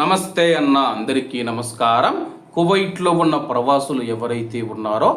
నమస్తే అన్న అందరికీ నమస్కారం. కువైట్లో ఉన్న ప్రవాసులు ఎవరైతే ఉన్నారో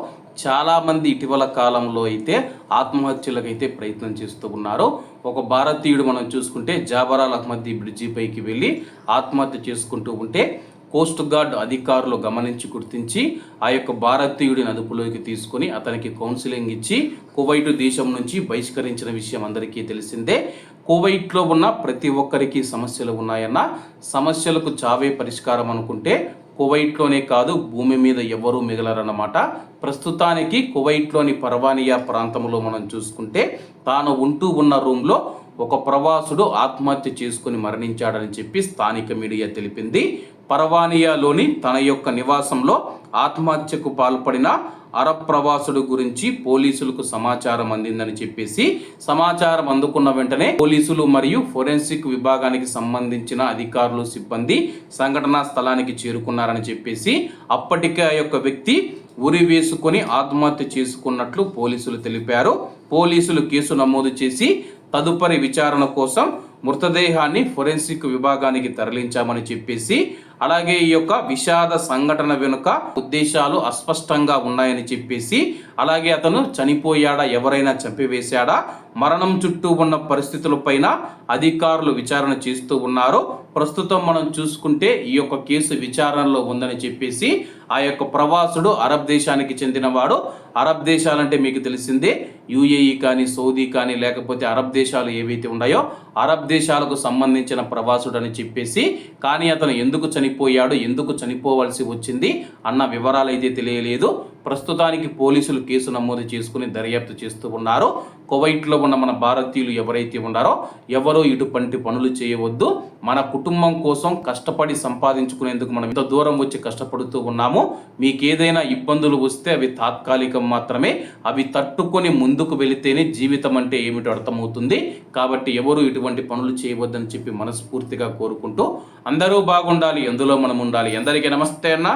చాలామంది ఇటీవల కాలంలో అయితే ఆత్మహత్యలకైతే ప్రయత్నం చేస్తూ ఉన్నారు. ఒక భారతీయుడు మనం చూసుకుంటే జాబరాల్ అహ్మదీ బ్రిడ్జి పైకి వెళ్ళి ఆత్మహత్య చేసుకుంటూ ఉంటే కోస్ట్ గార్డ్ అధికారులు గమనించి గుర్తించి ఆ యొక్క భారతీయుడిని అదుపులోకి తీసుకొని అతనికి కౌన్సిలింగ్ ఇచ్చి కువైట్ దేశం నుంచి బహిష్కరించిన విషయం అందరికీ తెలిసిందే. కువైట్లో ఉన్న ప్రతి ఒక్కరికి సమస్యలు ఉన్నాయన్న సమస్యలకు చావే పరిష్కారం అనుకుంటే కువైట్లోనే కాదు భూమి మీద ఎవరూ మిగలరన్నమాట. ప్రస్తుతానికి కువైట్లోని పర్వానియా ప్రాంతంలో మనం చూసుకుంటే తాను ఉంటూ ఉన్న రూమ్లో ఒక ప్రవాసుడు ఆత్మహత్య చేసుకుని మరణించాడని చెప్పి స్థానిక మీడియా తెలిపింది. పరవానియాలోని తన యొక్క నివాసంలో ఆత్మహత్యకు పాల్పడిన అరబ్ ప్రవాసుడు గురించి పోలీసులకు సమాచారం అందిందని చెప్పేసి సమాచారం అందుకున్న వెంటనే పోలీసులు మరియు ఫోరెన్సిక్ విభాగానికి సంబంధించిన అధికారులు సిబ్బంది సంఘటనా స్థలానికి చేరుకున్నారని చెప్పేసి అప్పటికే ఆ యొక్క వ్యక్తి ఉరి వేసుకొని ఆత్మహత్య చేసుకున్నట్లు పోలీసులు తెలిపారు. పోలీసులు కేసు నమోదు చేసి తదుపరి విచారణ కోసం మృతదేహాన్ని ఫోరెన్సిక్ విభాగానికి తరలించామని చెప్పేసి అలాగే ఈ యొక్క విషాద సంఘటన వెనుక ఉద్దేశాలు అస్పష్టంగా ఉన్నాయని చెప్పేసి అలాగే అతను చనిపోయాడా ఎవరైనా చంపివేశాడా మరణం చుట్టూ ఉన్న పరిస్థితులపైన అధికారులు విచారణ చేస్తూ ఉన్నారు. ప్రస్తుతం మనం చూసుకుంటే ఈ యొక్క కేసు విచారణలో ఉందని చెప్పేసి ఆ యొక్క ప్రవాసుడు అరబ్ దేశానికి చెందినవాడు. అరబ్ దేశాలంటే మీకు తెలిసిందే యుఏఈ కానీ సౌదీ కానీ లేకపోతే అరబ్ దేశాలు ఏవైతే ఉన్నాయో అరబ్ దేశాలకు సంబంధించిన ప్రవాసుడు అని చెప్పేసి కానీ అతను ఎందుకు చనిపోయాడు ఎందుకు చనిపోవలసి వచ్చింది అన్న వివరాలు అయితే తెలియలేదు. ప్రస్తుతానికి పోలీసులు కేసు నమోదు చేసుకుని దర్యాప్తు చేస్తూ ఉన్నారు. కువైట్లో ఉన్న మన భారతీయులు ఎవరైతే ఉన్నారో ఎవరో ఇటువంటి పనులు చేయవద్దు. మన కుటుంబం కోసం కష్టపడి సంపాదించుకునేందుకు మనం ఇంత దూరం వచ్చి కష్టపడుతూ ఉన్నాము. మీకు ఏదైనా ఇబ్బందులు వస్తే అవి తాత్కాలికం మాత్రమే. అవి తట్టుకొని ముందుకు వెళితేనే జీవితం అంటే ఏమిటో అర్థమవుతుంది. కాబట్టి ఎవరు ఇటువంటి పనులు చేయవద్దని చెప్పి మనస్ఫూర్తిగా కోరుకుంటూ అందరూ బాగుండాలి ఎందులో మనం ఉండాలి. అందరికీ నమస్తే అన్న.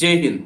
జై హింద్.